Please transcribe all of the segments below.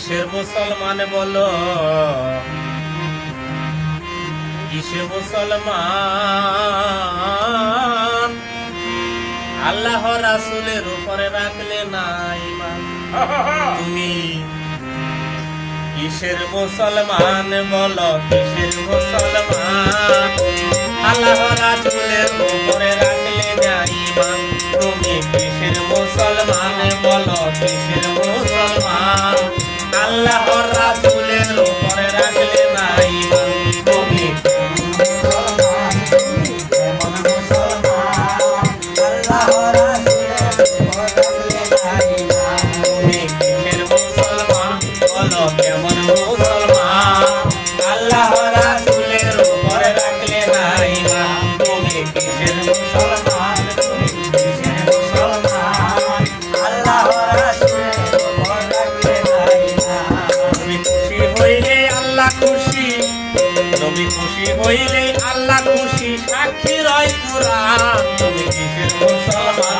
কিসের মুসলমান বলো? কিসে মুসলমান? আল্লাহ রাসুলের উপরে রাখলে নাই তুমি কিসের মুসলমান বলো? কিসের মুসলমান? আল্লাহ রাসুলের উপরে রাখলে নাই তুমি কিসের মুসলমান বলো? কিসের আল্লাহর হইলে আল্লাহ খুশি সাক্ষী রয় পুরা তুমি কিসের মুসলমান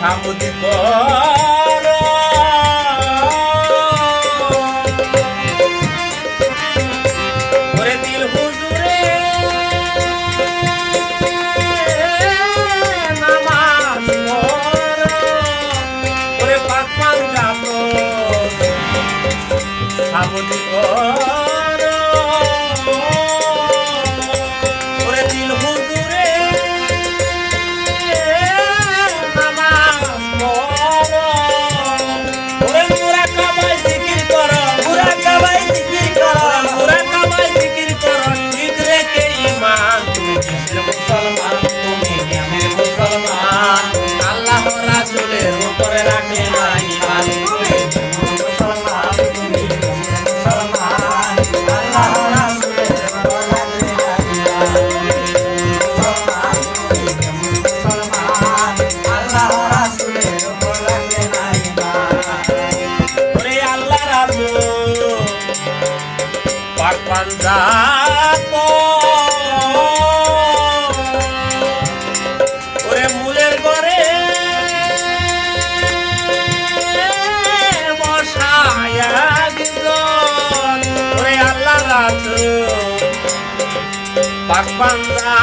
সামুদিক রাত। ওরে মূলের ঘরে বসায় ওরে আল্লাহ রাত পাক পান্দা